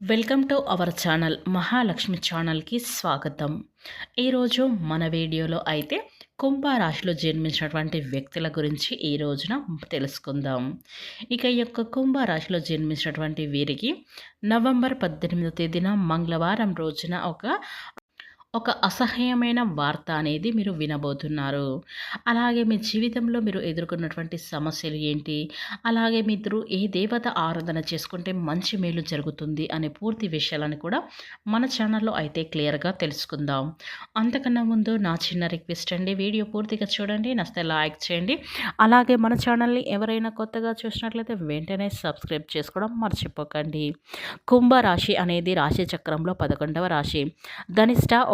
Welcome to our channel Mahalakshmi ఛానల్కి స్వాగతం. ఈరోజు మన వీడియోలో అయితే కుంభరాశిలో జన్మించినటువంటి వ్యక్తుల గురించి ఈ రోజున తెలుసుకుందాం. ఇక ఈ యొక్క కుంభరాశిలో జన్మించినటువంటి వీరికి నవంబర్ పద్దెనిమిదో తేదీన మంగళవారం రోజున ఒక ఒక అసహ్యమైన వార్త అనేది మీరు వినబోతున్నారు. అలాగే మీ జీవితంలో మీరు ఎదుర్కొన్నటువంటి సమస్యలు ఏంటి? అలాగే మీరు ఏ దేవత ఆరాధన చేసుకుంటే మంచి మేలు జరుగుతుంది అనే పూర్తి విషయాలను కూడా మన ఛానల్లో అయితే క్లియర్గా తెలుసుకుందాం. అంతకన్నా ముందు నా చిన్న రిక్వెస్ట్ అండి వీడియో పూర్తిగా చూడండి నస్తే లైక్ చేయండి. అలాగే మన ఛానల్ని ఎవరైనా కొత్తగా చూసినట్లయితే వెంటనే సబ్స్క్రైబ్ చేసుకోవడం మర్చిపోకండి. కుంభరాశి అనేది రాశి చక్రంలో పదకొండవ రాశి. ధనిష్ట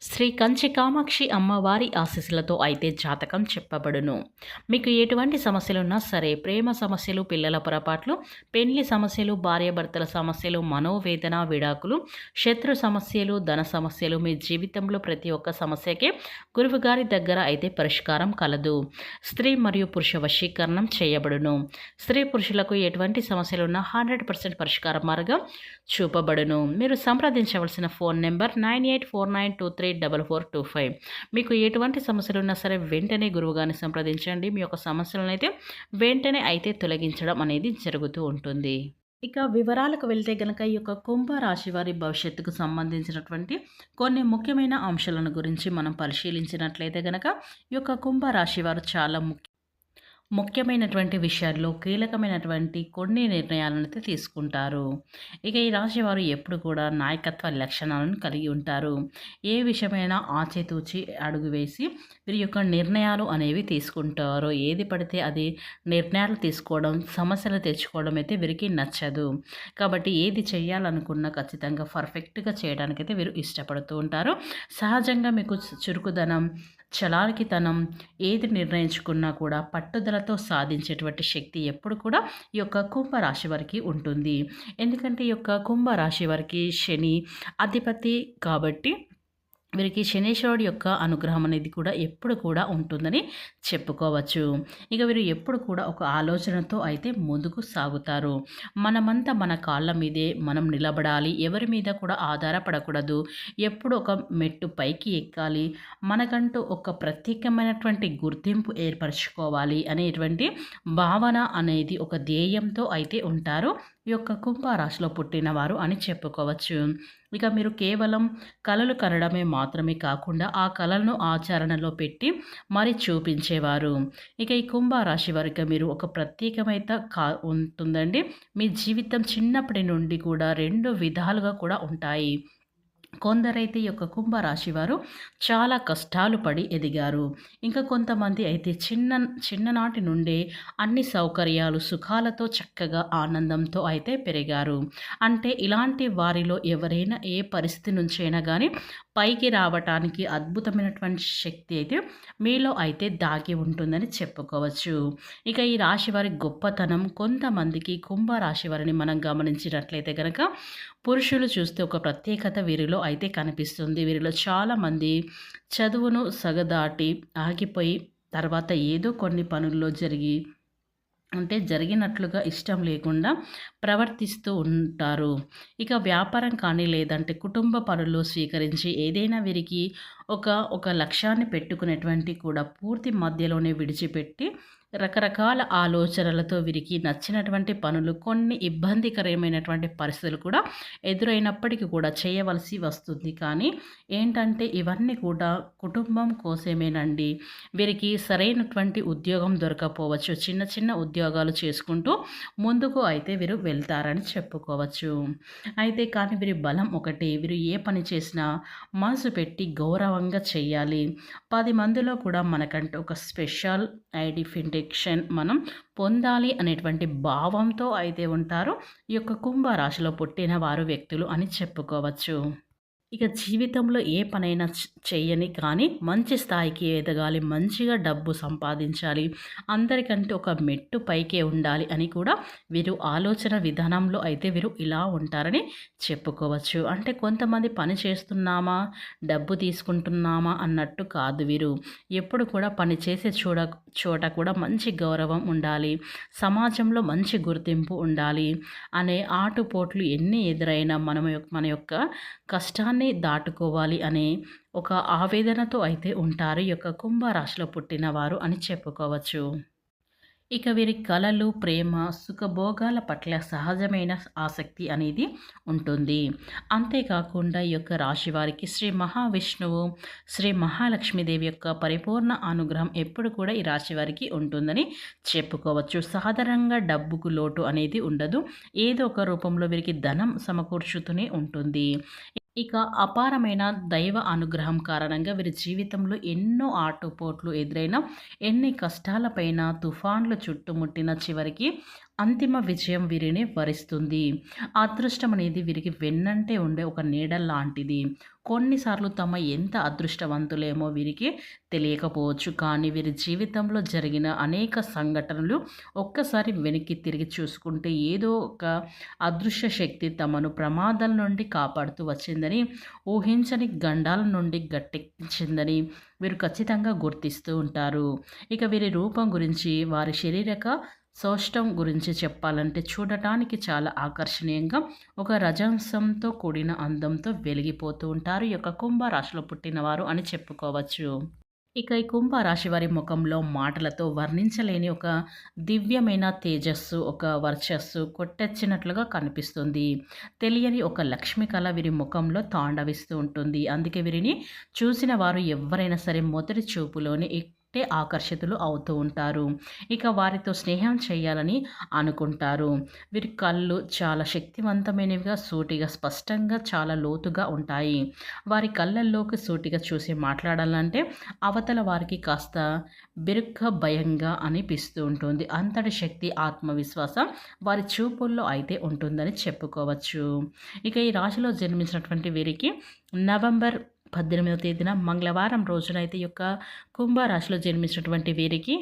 శ్రీ కంచి కామాక్షి అమ్మవారి ఆశీస్సులతో అయితే జాతకం చెప్పబడును. మీకు ఎటువంటి సమస్యలున్నా సరే ప్రేమ సమస్యలు పిల్లల పొరపాట్లు పెళ్ళి సమస్యలు భార్యాభర్తల సమస్యలు మనోవేదన విడాకులు శత్రు సమస్యలు ధన సమస్యలు మీ జీవితంలో ప్రతి ఒక్క సమస్యకే గురువుగారి దగ్గర అయితే పరిష్కారం కలదు. స్త్రీ మరియు పురుష వశీకరణం చేయబడును. స్త్రీ పురుషులకు ఎటువంటి సమస్యలు ఉన్నా హండ్రెడ్ పర్సెంట్ పరిష్కార మార్గం చూపబడును. మీరు సంప్రదించవలసిన phone number nine eight four nine two three double four two five. మీకు ఎటువంటి సమస్యలు ఉన్నా సరే వెంటనే గురువుగారిని సంప్రదించండి. మీ యొక్క సమస్యలను అయితే వెంటనే అయితే తొలగించడం అనేది జరుగుతూ ఉంటుంది. ఇక వివరాలకు వెళ్తే గనక ఈ యొక్క కుంభరాశి వారి భవిష్యత్తుకు సంబంధించినటువంటి కొన్ని ముఖ్యమైన అంశాలను గురించి మనం పరిశీలించినట్లయితే గనక ఈ యొక్క కుంభరాశి వారు చాలా ముఖ్య ముఖ్యమైనటువంటి విషయాల్లో కీలకమైనటువంటి కొన్ని నిర్ణయాలను అయితే తీసుకుంటారు. ఇక ఈ రాశి వారు ఎప్పుడు కూడా నాయకత్వ లక్షణాలను కలిగి ఉంటారు. ఏ విషయమైనా ఆచితూచి అడుగు వేసి వీరి యొక్క నిర్ణయాలు అనేవి తీసుకుంటారు. ఏది పడితే అది నిర్ణయాలు తీసుకోవడం సమస్యలు తెచ్చుకోవడం అయితే వీరికి నచ్చదు. కాబట్టి ఏది చేయాలనుకున్నా ఖచ్చితంగా పర్ఫెక్ట్గా చేయడానికైతే వీరు ఇష్టపడుతూ ఉంటారు. సహజంగా మీకు చురుకుదనం చలాకితనం ఏది నిర్ణయించుకున్నా కూడా పట్టుదలతో సాధించేటువంటి శక్తి ఎప్పుడు కూడా ఈ యొక్క కుంభరాశి వారికి ఉంటుంది. ఎందుకంటే ఈ యొక్క కుంభరాశి వారికి శని అధిపతి కాబట్టి వీరికి శనేశ్వరుడు యొక్క అనుగ్రహం అనేది కూడా ఎప్పుడు కూడా ఉంటుందని చెప్పుకోవచ్చు. ఇక వీరు ఎప్పుడు కూడా ఒక ఆలోచనతో అయితే ముందుకు సాగుతారు. మనమంతా మన కాళ్ళ మీదే మనం నిలబడాలి. ఎవరి మీద కూడా ఆధారపడకూడదు. ఎప్పుడు ఒక మెట్టు పైకి ఎక్కాలి. మనకంటూ ఒక ప్రత్యేకమైనటువంటి గుర్తింపు ఏర్పరచుకోవాలి అనేటువంటి భావన అనేది ఒక ధ్యేయంతో అయితే ఉంటారు. ఈ యొక్క కుంభరాశిలో పుట్టినవారు అని చెప్పుకోవచ్చు. ఇక మీరు కేవలం కళలు కనడమే మాత్రమే కాకుండా ఆ కళలను ఆచరణలో పెట్టి మరి చూపించేవారు. ఇక ఈ కుంభరాశి వారికి మీరు ఒక ప్రత్యేకమైన కా ఉంటుందండి. మీ జీవితం చిన్నప్పటి నుండి కూడా రెండు విధాలుగా కూడా ఉంటాయి. కొందరైతే ఈ యొక్క కుంభరాశి వారు చాలా కష్టాలు పడి ఎదిగారు. ఇంకా కొంతమంది అయితే చిన్న చిన్ననాటి నుండే అన్ని సౌకర్యాలు సుఖాలతో చక్కగా ఆనందంతో అయితే పెరిగారు. అంటే ఇలాంటి వారిలో ఎవరైనా ఏ పరిస్థితి నుంచైనా కానీ పైకి రావటానికి అద్భుతమైనటువంటి శక్తి అయితే మీలో అయితే దాగి ఉంటుందని చెప్పుకోవచ్చు. ఇక ఈ రాశి వారి గొప్పతనం కొంతమందికి కుంభరాశి వారిని మనం గమనించినట్లయితే కనుక పురుషులు చూస్తే ఒక ప్రత్యేకత వీరిలో అయితే కనిపిస్తుంది. వీరిలో చాలామంది చదువును సగదాటి ఆగిపోయి తర్వాత ఏదో కొన్ని పనుల్లో జరిగి అంటే జరిగినట్లుగా ఇష్టం లేకుండా ప్రవర్తిస్తూ ఉంటారు. ఇక వ్యాపారం కానీ లేదంటే కుటుంబ పనులు స్వీకరించి ఏదైనా వీరికి ఒక ఒక లక్ష్యాన్ని పెట్టుకునేటువంటి కూడా పూర్తి మధ్యలోనే విడిచిపెట్టి రకరకాల ఆలోచనలతో వీరికి నచ్చినటువంటి పనులు కొన్ని ఇబ్బందికరమైనటువంటి పరిస్థితులు కూడా ఎదురైనప్పటికీ కూడా చేయవలసి వస్తుంది. కానీ ఏంటంటే ఇవన్నీ కూడా కుటుంబం కోసమేనండి. వీరికి సరైనటువంటి ఉద్యోగం దొరకపోవచ్చు. చిన్న చిన్న ఉద్యోగాలు చేసుకుంటూ ముందుకు అయితే వీరు వెళ్తారని చెప్పుకోవచ్చు. అయితే కానీ వీరి బలం ఒకటి. వీరు ఏ పని చేసినా మనసు పెట్టి గౌరవంగా చేయాలి. పది మందిలో కూడా మనకంటూ ఒక స్పెషల్ ఐడెంటిఫికేషన్ మనం పొందాలి అనేటువంటి భావంతో అయితే ఉంటారు. ఈ యొక్క కుంభరాశిలో పుట్టిన వారు వ్యక్తులు అని చెప్పుకోవచ్చు. ఇక జీవితంలో ఏ పనైనా చేయని కానీ మంచి స్థాయికి ఎదగాలి, మంచిగా డబ్బు సంపాదించాలి, అందరికంటే ఒక మెట్టు పైకే ఉండాలి అని కూడా వీరు ఆలోచన విధానంలో అయితే వీరు ఇలా ఉంటారని చెప్పుకోవచ్చు. అంటే కొంతమంది పని చేస్తున్నామా, డబ్బు తీసుకుంటున్నామా అన్నట్టు కాదు వీరు. ఎప్పుడు కూడా పని చేసే చూడ చోట కూడా మంచి గౌరవం ఉండాలి, సమాజంలో మంచి గుర్తింపు ఉండాలి అనే ఆటుపోట్లు ఎన్ని ఎదురైనా మనము మన యొక్క కష్టాన్ని దాటుకోవాలి అనే ఒక ఆవేదనతో అయితే ఉంటారు ఈ యొక్క కుంభరాశిలో పుట్టినవారు అని చెప్పుకోవచ్చు. ఇక వీరి కళలు ప్రేమ, సుఖభోగాల పట్ల సహజమైన ఆసక్తి అనేది ఉంటుంది. అంతేకాకుండా ఈ యొక్క రాశి వారికి శ్రీ మహావిష్ణువు, శ్రీ మహాలక్ష్మీదేవి యొక్క పరిపూర్ణ అనుగ్రహం ఎప్పుడు కూడా ఈ రాశి వారికి ఉంటుందని చెప్పుకోవచ్చు. సాధారణంగా డబ్బుకు లోటు అనేది ఉండదు. ఏదో ఒక రూపంలో వీరికి ధనం సమకూర్చుతూనే ఉంటుంది. ఇక అపారమైన దైవ అనుగ్రహం కారణంగా వీరి జీవితంలో ఎన్నో ఆటుపోట్లు ఎదురైన ఎన్ని కష్టాలపైన తుఫాన్లు చుట్టుముట్టిన చివరికి అంతిమ విజయం వీరిని వరిస్తుంది. అదృష్టం అనేది వీరికి వెన్నంటే ఉండే ఒక నీడ లాంటిది. కొన్నిసార్లు తమ ఎంత అదృష్టవంతులేమో వీరికి తెలియకపోవచ్చు. కానీ వీరి జీవితంలో జరిగిన అనేక సంఘటనలు ఒక్కసారి వెనక్కి తిరిగి చూసుకుంటే ఏదో ఒక అదృశ్య శక్తి తమను ప్రమాదాల నుండి కాపాడుతూ వచ్చిందని ఊహించని గండాల నుండి గట్టెక్కించిందని వీరు ఖచ్చితంగా గుర్తిస్తూ ఉంటారు. ఇక వీరి రూపం గురించి వారి శరీరక సౌష్టం గురించి చెప్పాలంటే చూడటానికి చాలా ఆకర్షణీయంగా ఒక రజంశంతో కూడిన అందంతో వెలిగిపోతూ ఉంటారు. ఈ యొక్క కుంభరాశిలో పుట్టినవారు అని చెప్పుకోవచ్చు. ఇక ఈ కుంభరాశి వారి ముఖంలో మాటలతో వర్ణించలేని ఒక దివ్యమైన తేజస్సు ఒక వర్చస్సు కొట్టెచ్చినట్లుగా కనిపిస్తుంది. తెలియని ఒక లక్ష్మి కళ వీరి ముఖంలో తాండవిస్తూ ఉంటుంది. అందుకే వీరిని చూసిన వారు ఎవరైనా సరే మొదటి చూపులోనే అంటే ఆకర్షితులు అవుతూ ఉంటారు. ఇక వారితో స్నేహం చేయాలని అనుకుంటారు. వీరి కళ్ళు చాలా శక్తివంతమైనవిగా సూటిగా స్పష్టంగా చాలా లోతుగా ఉంటాయి. వారి కళ్ళల్లోకి సూటిగా చూసి మాట్లాడాలంటే అవతల వారికి కాస్త బిరుగ్గా భయంగా అనిపిస్తూ ఉంటుంది. అంతటి శక్తి ఆత్మవిశ్వాసం వారి చూపుల్లో అయితే ఉంటుందని చెప్పుకోవచ్చు. ఇక ఈ రాశిలో జన్మించినటువంటి వీరికి నవంబర్ పద్దెనిమిదవ తేదీన మంగళవారం రోజున అయితే యొక్క కుంభరాశిలో జన్మించినటువంటి వీరికి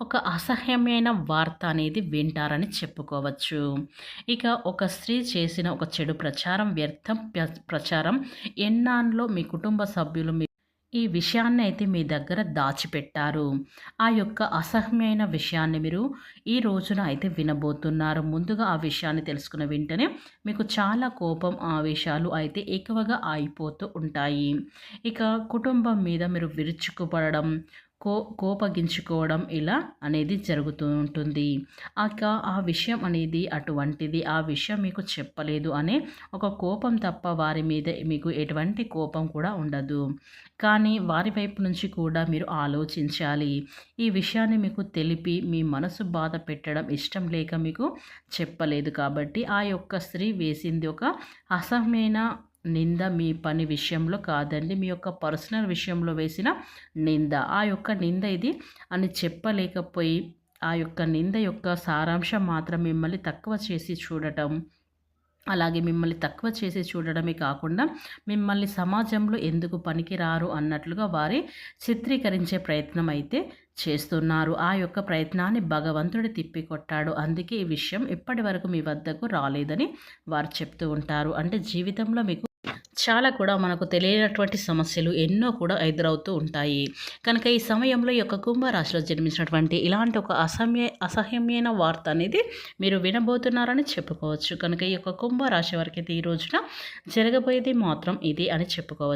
ఒక అసహ్యమైన వార్త అనేది వింటారని చెప్పుకోవచ్చు. ఇక ఒక స్త్రీ చేసిన ఒక చెడు ప్రచారం వ్యర్థం ప్రచారం ఎన్నాన్లో మీ కుటుంబ సభ్యులు మీ ఈ విషయాన్ని అయితే మీ దగ్గర దాచిపెట్టారు. ఆ యొక్క అసహ్యమైన విషయాన్ని మీరు ఈ రోజున అయితే వినబోతున్నారు. ముందుగా ఆ విషయాన్ని తెలుసుకున్న వెంటనే మీకు చాలా కోపం ఆ అయితే ఎక్కువగా అయిపోతూ ఉంటాయి. ఇక కుటుంబం మీద మీరు విరుచుకుపడడం కో కోపగించుకోవడం ఇలా అనేది జరుగుతూ ఉంటుంది. ఇక ఆ విషయం అనేది అటువంటిది. ఆ విషయం మీకు చెప్పలేదు అనే ఒక కోపం తప్ప వారి మీద మీకు ఎటువంటి కోపం కూడా ఉండదు. కానీ వారి వైపు నుంచి కూడా మీరు ఆలోచించాలి. ఈ విషయాన్ని మీకు తెలిపి మీ మనసు బాధ పెట్టడం ఇష్టం లేక మీకు చెప్పలేదు కాబట్టి ఆ యొక్క స్త్రీ వేసింది ఒక అసహ్యమైన నింద మీ పని విషయంలో కాదండి. మీ యొక్క పర్సనల్ విషయంలో వేసిన నింద. ఆ యొక్క నింద ఇది అని చెప్పలేకపోయి ఆ యొక్క నింద యొక్క సారాంశం మాత్రం మిమ్మల్ని తక్కువ చేసి చూడటం అలాగే మిమ్మల్ని తక్కువ చేసి చూడడమే కాకుండా మిమ్మల్ని సమాజంలో ఎందుకు పనికిరారు అన్నట్లుగా వారి చిత్రీకరించే ప్రయత్నం అయితే చేస్తున్నారు. ఆ యొక్క ప్రయత్నాన్ని భగవంతుడు తిప్పికొట్టాడు. అందుకే ఈ విషయం ఇప్పటి వరకు మీ వద్దకు రాలేదని వారు చెప్తూ ఉంటారు. అంటే జీవితంలో మీకు చాలా కూడా మనకు తెలియనటువంటి సమస్యలు ఎన్నో కూడా ఎదురవుతూ ఉంటాయి. కనుక ఈ సమయంలో ఈ యొక్క కుంభరాశిలో జన్మించినటువంటి ఇలాంటి ఒక అసహ్య అసహ్యమైన వార్త అనేది మీరు వినబోతున్నారని చెప్పుకోవచ్చు. కనుక ఈ యొక్క కుంభరాశి వారికి ఈ రోజున జరగబోయేది మాత్రం ఇది అని చెప్పుకోవచ్చు.